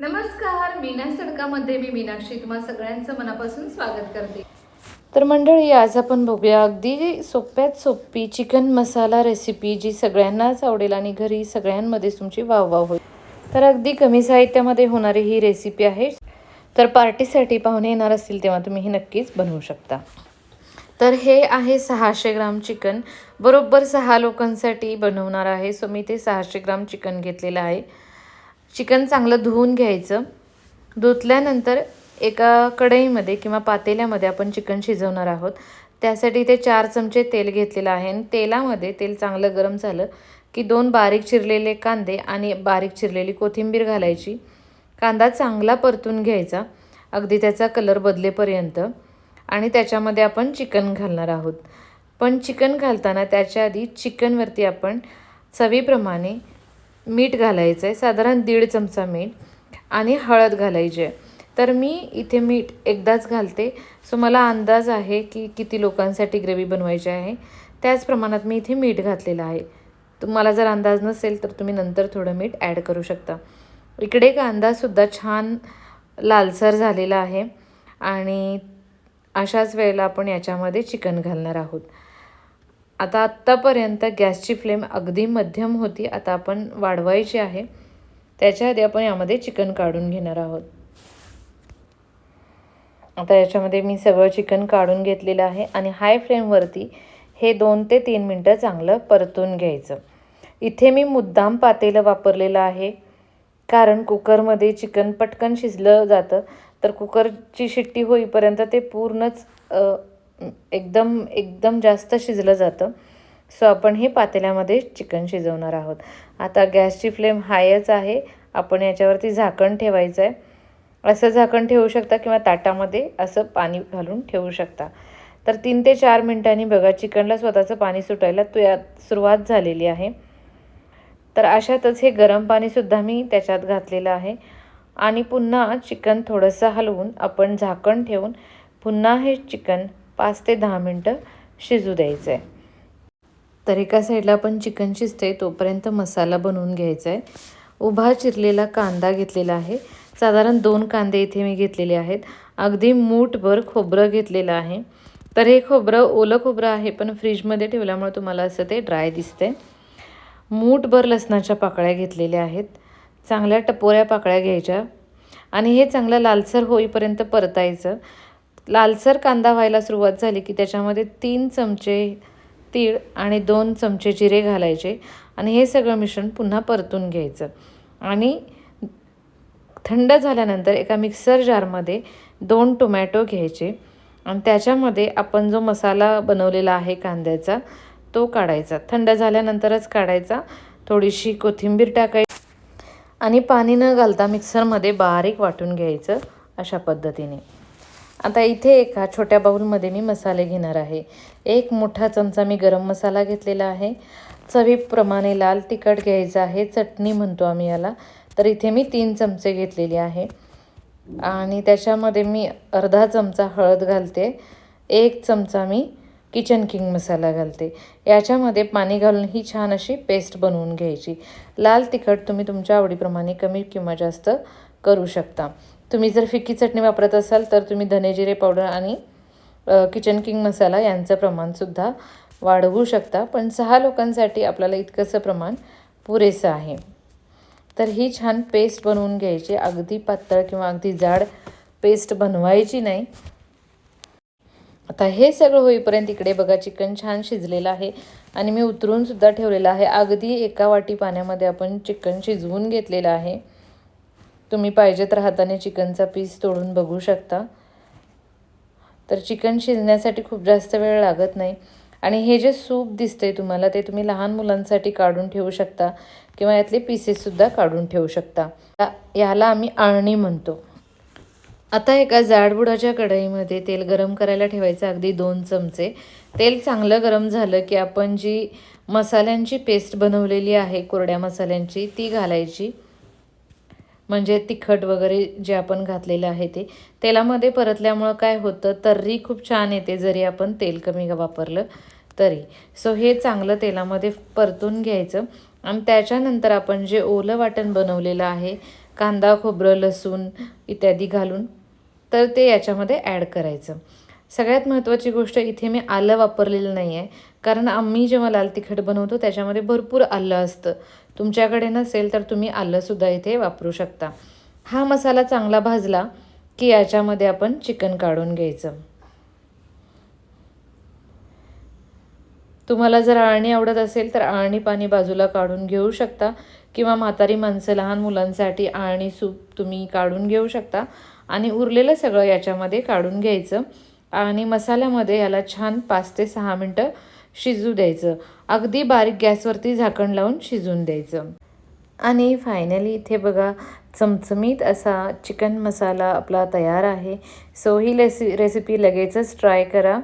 नमस्कार मीनास तडकामध्ये मी मीनाक्षी तुम्हा सगळ्यांचं मनापासून स्वागत करते. तर मंडळी आज आपण बघूया अगदी सोप्यात सोपी चिकन मसाला रेसिपी जी सगळ्यांनाच आवडेल आणि घरी सगळ्यांमध्ये तुमची वाव वाव होईल. तर अगदी कमी साहित्यामध्ये होणारी ही रेसिपी आहे. तर पार्टीसाठी पाहुणे येणार असतील तेव्हा तुम्ही ही नक्कीच बनवू शकता. तर हे आहे सहाशे ग्राम चिकन. बरोबर सहा लोकांसाठी बनवणार आहे. सो मी ते सहाशे ग्राम चिकन घेतलेलं आहे. चिकन चांगलं धुवून घ्यायचं. धुतल्यानंतर एका कढईमध्ये किंवा पातेल्यामध्ये आपण चिकन शिजवणार आहोत. त्यासाठी ते चार चमचे तेल घेतलेलं आहे. आणि तेलामध्ये तेल चांगलं गरम झालं की दोन बारीक चिरलेले कांदे आणि बारीक चिरलेली कोथिंबीर घालायची. कांदा चांगला परतून घ्यायचा. अगदी त्याचा कलर बदलेपर्यंत. आणि त्याच्यामध्ये आपण चिकन घालणार आहोत. पण चिकन घालताना त्याच्या आधी चिकनवरती आपण चवीप्रमाणे मीठ घालायचं आहे साधारण दीड चमचा मीठ आणि हळद घालायची आहे. तर मी इथे मीठ एकदाच घालते. सो मला अंदाज आहे की किती लोकांसाठी ग्रेव्ही बनवायची आहे. त्याच प्रमाणात मी इथे मीठ घातलेलं आहे. तुम्हाला जर अंदाज नसेल तर तुम्ही नंतर थोडं मीठ ॲड करू शकता. इकडे एक अंदाजसुद्धा छान लालसर झालेला आहे आणि अशाच वेळेला आपण याच्यामध्ये चिकन घालणार आहोत. आता आत्तापर्यंत गॅसची फ्लेम अगदी मध्यम होती. आता आपण वाढवायची आहे. त्याच्या आधी आपण यामध्ये चिकन काढून घेणार आहोत. आता याच्यामध्ये मी सगळं चिकन काढून घेतलेलं आहे आणि हाय फ्लेमवरती हे दोन ते तीन मिनटं चांगलं परतून घ्यायचं. इथे मी मुद्दाम पातेलं वापरलेलं आहे. कारण कुकरमध्ये चिकन पटकन शिजलं जातं. तर कुकरची शिट्टी होईपर्यंत ते पूर्णच एकदम एकदम जास्त शिजलं जातं. सो आपण हे पातेल्यामध्ये चिकन शिजवणार आहोत. आता गॅसची फ्लेम हायच आहे. आपण याच्यावरती झाकण ठेवायचं आहे असं झाकण ठेवू शकता किंवा ताटामध्ये असं पाणी घालून ठेवू शकता. तर तीन ते चार मिनटांनी बघा चिकनला स्वतःचं पाणी सुटायला तो यात सुरुवात झालेली आहे. तर अशातच हे गरम पाणीसुद्धा मी त्याच्यात घातलेलं आहे. आणि पुन्हा चिकन थोडंसं हलवून आपण झाकण ठेवून पुन्हा हे चिकन पाच ते दहा मिनटं शिजू द्यायचं आहे तर एका साईडला आपण चिकन शिजते तोपर्यंत मसाला बनवून घ्यायचा आहे उभा चिरलेला कांदा घेतलेला आहे. साधारण दोन कांदे इथे मी घेतलेले आहेत. अगदी मूठभर खोबरं घेतलेलं आहे. तर हे खोबरं ओलं खोबरं आहे पण फ्रीजमध्ये ठेवल्यामुळे तुम्हाला असं ते ड्राय दिसतंय. मूठभर लसणाच्या पाकळ्या घेतलेल्या आहेत. चांगल्या टपोऱ्या पाकळ्या घ्यायच्या. आणि हे चांगलं लालसर होईपर्यंत परतायचं. लालसर कांदा व्हायला सुरुवात झाली की त्याच्यामध्ये तीन चमचे तीळ आणि दोन चमचे जिरे घालायचे आणि हे सगळं मिश्रण पुन्हा परतून घ्यायचं. आणि थंड झाल्यानंतर एका मिक्सर जारमध्ये दोन टोमॅटो घ्यायचे आणि त्याच्यामध्ये आपण जो मसाला बनवलेला आहे कांद्याचा तो काढायचा. थंड झाल्यानंतरच काढायचा. थोडीशी कोथिंबीर टाकायची आणि पाणी न घालता मिक्सरमध्ये बारीक वाटून घ्यायचं अशा पद्धतीने. आता इथे एका छोट्या बाऊलमध्ये मी मसाले घेणार आहे. एक मोठा चमचा मी गरम मसाला घेतलेला आहे. चवीप्रमाणे लाल तिखट घ्यायचं आहे. चटणी म्हणतो आम्ही याला. तर इथे मी तीन चमचे घेतलेले आहे. आणि त्याच्यामध्ये मी अर्धा चमचा हळद घालते. एक चमचा मी किचन किंग मसाला घालते. याच्यामध्ये पाणी घालून ही छान अशी पेस्ट बनवून घ्यायची. लाल तिखट तुम्ही तुमच्या आवडीप्रमाणे कमी किंवा जास्त करू शकता. तुम्ही जर फिक्की चटणी वापरत असाल तर तुम्ही धनेजिरे पावडर आणि किचन किंग मसाला यांचं प्रमाणसुद्धा वाढवू शकता. पण सहा लोकांसाठी आपल्याला इतकंसं प्रमाण पुरेसं आहे. तर ही छान पेस्ट बनवून घ्यायची. अगदी पातळ किंवा अगदी जाड पेस्ट बनवायची नाही. आता हे सगळं होईपर्यंत इकडे बघा चिकन छान शिजलेलं आहे आणि मी उतरून सुद्धा ठेवलेलं आहे. अगदी एका वाटी पाण्यामध्ये आपण चिकन शिजवून घेतलेलं आहे. तुम्ही पाहिजे तर हाताने चिकनचा पीस तोडून बघू शकता. तर चिकन शिजण्यासाठी खूप जास्त वेळ लागत नाही. आणि हे जे सूप दिसतंय तुम्हाला ते तुम्ही लहान मुलांसाठी काढून ठेवू शकता किंवा यातले पीसेससुद्धा काढून ठेवू शकता. या- याला आम्ही आळणी म्हणतो. आता एका जाडबुडाच्या कढईमध्ये तेल गरम करायला ठेवायचं अगदी दोन चमचे. तेल चांगलं गरम झालं की आपण जी मसाल्यांची पेस्ट बनवलेली आहे कोरड्या मसाल्यांची ती घालायची. म्हणजे तिखट वगैरे जे आपण घातलेलं आहे ते तेलामध्ये परतल्यामुळं काय होतं तर्री खूप छान येते जरी आपण तेल कमी वापरलं तरी. सो हे चांगलं तेलामध्ये परतून घ्यायचं. आणि त्याच्यानंतर आपण जे ओलं वाटण बनवलेलं आहे कांदा खोबरं लसूण इत्यादी घालून तर ते याच्यामध्ये ॲड करायचं. सगळ्यात महत्त्वाची गोष्ट इथे मी आलं वापरलेलं नाही आहे कारण आम्ही जेव्हा लाल तिखट बनवतो त्याच्यामध्ये भरपूर आलं असतं. तुमच्याकडे नसेल तर तुम्ही आलंसुद्धा इथे वापरू शकता. हा मसाला चांगला भाजला की याच्यामध्ये आपण चिकन काढून घ्यायचं. तुम्हाला जर आळणी आवडत असेल तर आळणी पाणी बाजूला काढून घेऊ शकता किंवा म्हातारी माणसं लहान मुलांसाठी आळणी सूप तुम्ही काढून घेऊ शकता. आणि उरलेलं सगळं याच्यामध्ये काढून घ्यायचं. आणि मसाल्यामध्ये याला छान पाच ते सहा मिनटं शिजू द्यायचं. अगदी बारीक गॅसवरती झाकण लावून शिजून द्यायचं. आणि फायनली इथे बघा चमचमीत असा चिकन मसाला आपला तयार आहे. सो ही रेसि रेसिपी लगेचच ट्राय करा.